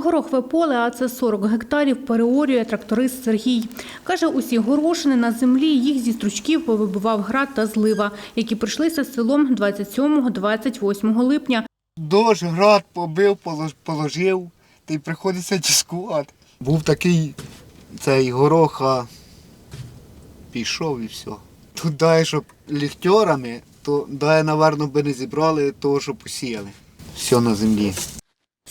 Горохове поле, а це 40 гектарів, переорює тракторист Сергій. Каже, усі горошини на землі їх зі стручків повибивав град та злива, які прийшлися селом 27-28 липня. Дощ, град побив, положив, та й приходиться дискувати. Був такий цей гороха, пішов і все. Тут дай, щоб ліхтьорами, то дай, напевно, би не зібрали того, що посіяли. Все на землі.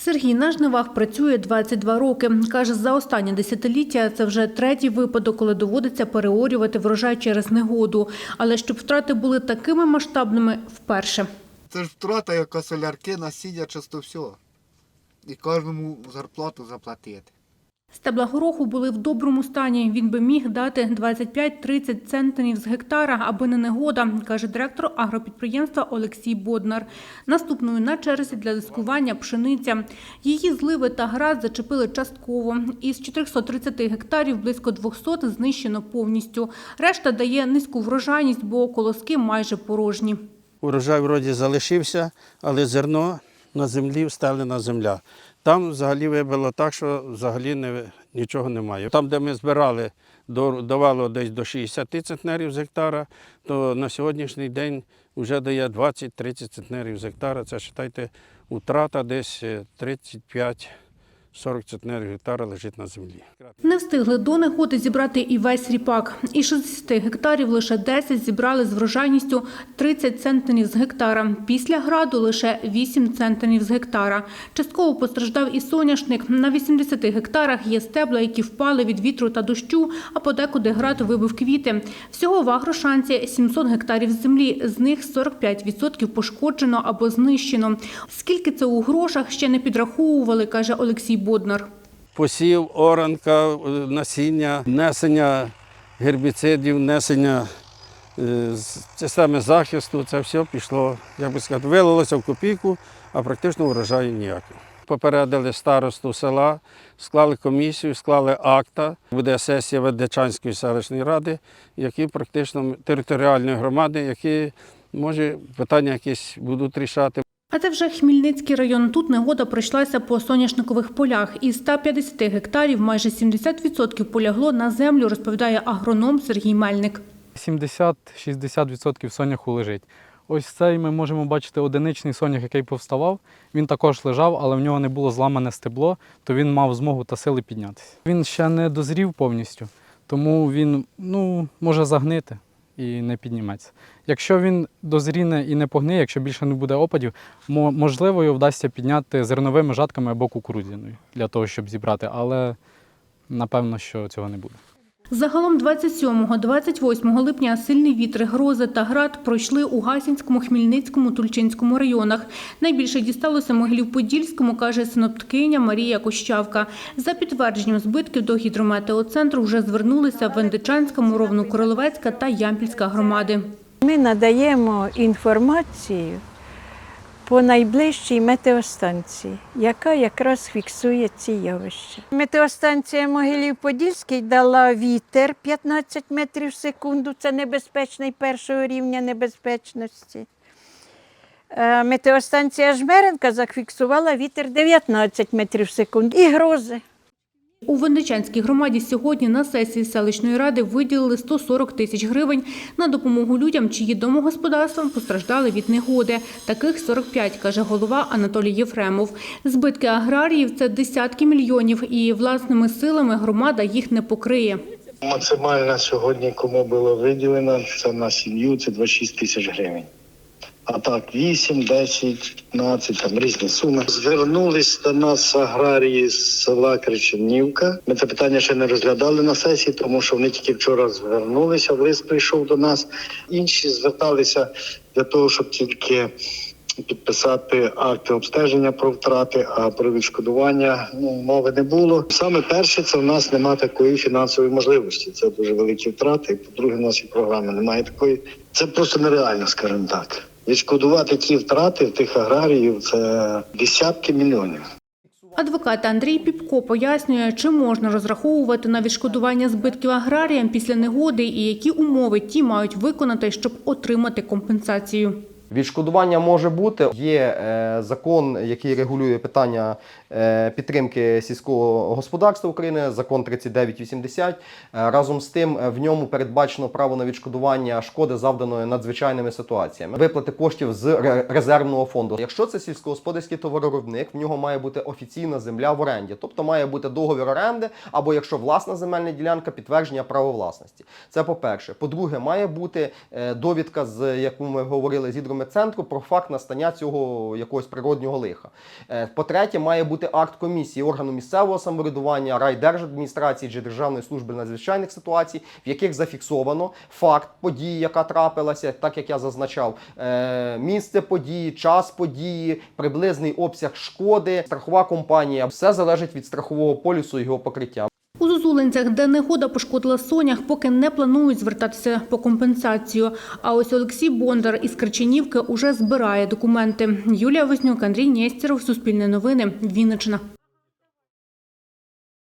Сергій на жнивах працює 22 роки. Каже, за останнє десятиліття це вже третій випадок, коли доводиться переорювати врожай через негоду. Але щоб втрати були такими масштабними – вперше. Це ж втрата, яка солярки, насіння, часто все. І кожному зарплату заплатити. Стебла гороху були в доброму стані. Він би міг дати 25-30 центнерів з гектара, аби не негода, каже директор агропідприємства Олексій Боднар. Наступною на черзі для дискування пшениця. Її зливи та град зачепили частково. Із 430 гектарів близько 200 знищено повністю. Решта дає низьку врожайність, бо колоски майже порожні. Урожай вроді залишився, але зерно на землі встелена земля. Там взагалі вибило так, що взагалі не, нічого немає. Там, де ми збирали, давало десь до 60 центнерів з гектара, то на сьогоднішній день вже дає 20-30 центнерів з гектара. Це вважайте, втрата десь е, 35 40 центнер гектара лежить на землі. Не встигли до негоди зібрати і весь ріпак. Із 60 гектарів лише 10 зібрали з врожайністю 30 центнерів з гектара. Після граду лише 8 центнерів з гектара. Частково постраждав і соняшник. На 80 гектарах є стебла, які впали від вітру та дощу, а подекуди град вибив квіти. Всього в Агрошанці 700 гектарів землі. З них 45% пошкоджено або знищено. Скільки це у грошах ще не підраховували, каже Олексій. Боднар. посів, оранка, е, насіння, внесення гербіцидів, внесення е, системи захисту, це все пішло, як би сказати, вилилося в копійку, а практично врожаю ніякого. Попередили старосту села, склали комісію, склали акта. Буде сесія Ведечанської селищної ради, які практично територіальної громади, які може питання якісь будуть рішати. Це вже Хмільницький район. Тут негода пройшлася по соняшникових полях. Із 150 гектарів майже 70% полягло на землю, розповідає агроном Сергій Мельник. 70-60% соняху лежить. Ось цей ми можемо бачити одиничний сонях, який повставав. Він також лежав, але в нього не було зламане стебло, то він мав змогу та сили піднятися. Він ще не дозрів повністю, тому він ну, може загнити і не підніметься. Якщо він дозріне і не погниє, якщо більше не буде опадів, можливо, його вдасться підняти зерновими жатками або кукурудзяною для того, щоб зібрати, але напевно, що цього не буде. Загалом 27-28 липня сильні вітри, грози та град пройшли у Гасінському, Хмільницькому, Тульчинському районах. Найбільше дісталося Могилів-Подільському, каже синоптикиня Марія Кощавка. За підтвердженням збитків до гідрометеоцентру вже звернулися Вендичанська, Муровно-Королевецька та Ямпільська громади. Ми надаємо інформацію по найближчій метеостанції, яка якраз фіксує ці явища. Метеостанція Могилів-Подільський дала вітер 15 метрів в секунду. Це небезпечний першого рівня небезпечності. Е, Метеостанція Жмеренка зафіксувала вітер 19 метрів в секунду і грози. У Винничанській громаді сьогодні на сесії селищної ради виділили 140 тисяч гривень на допомогу людям, чиї домогосподарства постраждали від негоди. Таких 45, каже голова Анатолій Єфремов. Збитки аграріїв – це десятки мільйонів, і власними силами громада їх не покриє. Максимально сьогодні, кому було виділено, це на сім'ю, це 26 тисяч гривень. А так 8, 10, 15, там різні суми. Звернулись до нас аграрії з села Криченівка. Ми це питання ще не розглядали на сесії, тому що вони тільки вчора звернулися. Лист прийшов до нас. Інші зверталися для того, щоб тільки підписати акти обстеження про втрати, а про відшкодування ну, мови не було. Саме перше, це в нас немає такої фінансової можливості. Це дуже великі втрати. По-друге, в нашій програми немає такої. Це просто нереально, скажімо так. Відшкодувати ті втрати тих аграріїв це десятки мільйонів. Адвокат Андрій Піпко пояснює, чи можна розраховувати на відшкодування збитків аграріям після негоди і які умови ті мають виконати, щоб отримати компенсацію. Відшкодування може бути. Є е, закон, який регулює питання е, підтримки сільського господарства України, закон 3980. Е, разом з тим, е, в ньому передбачено право на відшкодування шкоди, завданої надзвичайними ситуаціями, виплати коштів з резервного фонду. Якщо це сільськогосподарський товаровиробник, в нього має бути офіційна земля в оренді, тобто має бути договір оренди, або якщо власна земельна ділянка, підтвердження права власності. Це по-перше. По-друге, має бути е, довідка, з яку ми говорили з гідрометцентру, про факт настання цього якогось природнього лиха. Е, По-третє, має бути акт комісії органу місцевого самоврядування, райдержадміністрації чи Державної служби надзвичайних ситуацій, в яких зафіксовано факт події, яка трапилася, так як я зазначав, е, місце події, час події, приблизний обсяг шкоди, страхова компанія. Все залежить від страхового полісу і його покриття. У Зозулинцях, де негода пошкодила сонях, поки не планують звертатися по компенсацію. А ось Олексій Бондар із Кричинівки уже збирає документи. Юлія Вознюк, Андрій Нєстєров, Суспільне новини, Вінниччина.